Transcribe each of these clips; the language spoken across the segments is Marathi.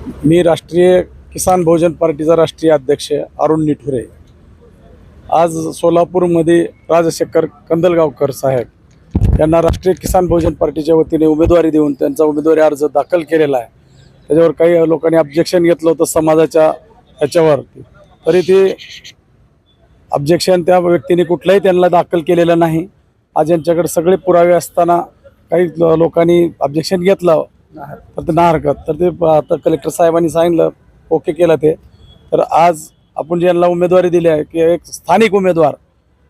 मी राष्ट्रीय किसान बहुजन पार्टीचा राष्ट्रीय अध्यक्ष अरुण निठुरे. आज सोलापूरमध्ये राजशेखर कंदलगावकर साहेब यांना राष्ट्रीय किसान बहुजन पार्टीच्या वतीने उमेदवारी देऊन त्यांचा उमेदवारी अर्ज दाखल केलेला आहे. त्याच्यावर काही लोकांनी ऑब्जेक्शन घेतलं होतं समाजाच्या ह्याच्यावर. तरी ते ऑब्जेक्शन त्या व्यक्तीने कुठलाही त्यांना दाखल केलेलं नाही. आज यांच्याकडे सगळे पुरावे असताना काही लोकांनी ऑब्जेक्शन घेतलं. तर ते ना हरकत तर ते आता कलेक्टर साहेबांनी सांगितलं ओके केलं ते. तर आज आपण ज्यांना उमेदवारी दिली आहे की एक स्थानिक उमेदवार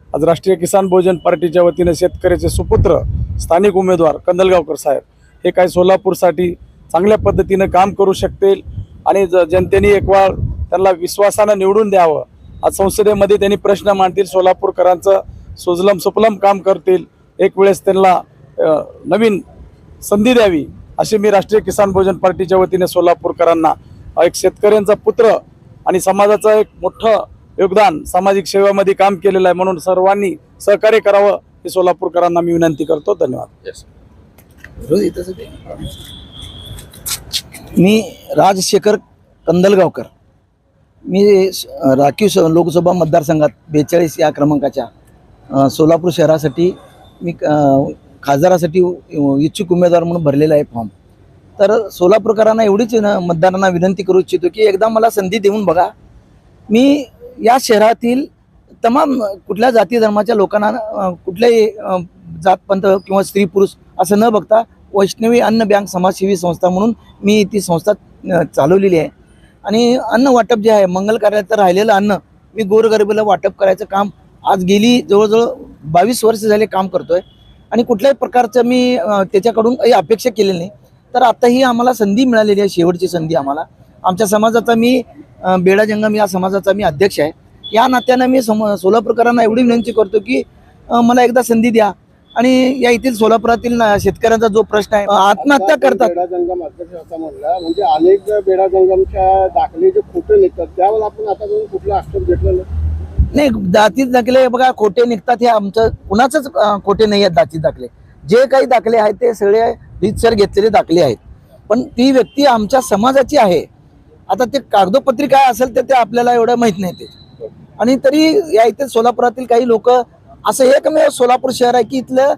आज राष्ट्रीय किसान बहुजन पार्टीच्या वतीने शेतकऱ्याचे सुपुत्र स्थानिक उमेदवार कंदलगावकर साहेब हे काय सोलापूरसाठी चांगल्या पद्धतीनं काम करू शकतील? आणि ज जनतेने एक वेळ त्यांना विश्वासानं निवडून द्यावं. आज संसदेमध्ये त्यांनी प्रश्न मांडतील सोलापूरकरांचं सुजलम सुपलम काम करतील. एक वेळेस त्यांना नवीन संधी द्यावी. अशी मी राष्ट्रीय किसान बहुजन पार्टीच्या वतीने सोलापूरकरांना एक शेतकऱ्यांचा पुत्र आणि समाजाचं एक मोठं योगदान सामाजिक सेवेमध्ये काम केलेलं आहे म्हणून सर्वांनी सहकार्य करावं हे सोलापूरकरांना मी विनंती करतो. धन्यवाद. मी राजशेखर कंदलगावकर. मी राखीव स- लोकसभा मतदारसंघात बेचाळीस या क्रमांकाच्या सोलापूर शहरासाठी मी खासदारासाठी इच्छुक उमेदवार म्हणून भरलेला आहे फॉर्म. तर सोलापूरकरांना एवढीच मतदारांना विनंती करू इच्छितो की एकदा मला संधी देऊन बघा. मी या शहरातील तमाम कुठल्या जाती धर्माच्या लोकांना कुठल्याही जात पंथ किंवा स्त्री पुरुष असं न बघता वैष्णवी अन्न बँक समाजसेवी संस्था म्हणून मी ती संस्था चालवलेली आहे. आणि अन्न वाटप जे आहे मंगल कार्यात राहिलेलं अन्न मी गोरगरिबीला वाटप करायचं काम आज गेली जवळजवळ बावीस वर्ष झाले काम करतोय. आणि कुठल्याही प्रकारचं मी त्याच्याकडून काही अपेक्षा केलेली नाही. तर आता ही आम्हाला संधी मिळालेली आहे शेवटची संधी आम्हाला. आमच्या समाजाचा मी बेडा जंगम या समाजाचा मी अध्यक्ष आहे. या नात्यानं मी सम सोलापूरकरांना एवढी विनंती करतो की मला एकदा संधी द्या. आणि या येथील सोलापुरातील शेतकऱ्यांचा जो प्रश्न आहे आत्महत्या करतात. बेडा जंगम अध्यक्ष असं म्हणला म्हणजे अनेक बेडा जंगमच्या दाखले जे खोटे निघतात. त्यावर आपण आतापर्यंत कुठला आक्षेप घेतला नाही नाही दातीत दाखले बघा खोटे निघतात हे आमचं. कुणाचंच खोटे नाही आहेत दातीत दाखले. जे काही दाखले आहेत ते सगळे रितसर घेतलेले दाखले आहेत. पण ती व्यक्ती आमच्या समाजाची आहे. आता ते कागदोपत्री काय असेल तर ते आपल्याला एवढं माहीत नाही ते. आणि तरी या इथे सोलापुरातील काही लोक असं एकमेव सोलापूर शहर आहे की इथलं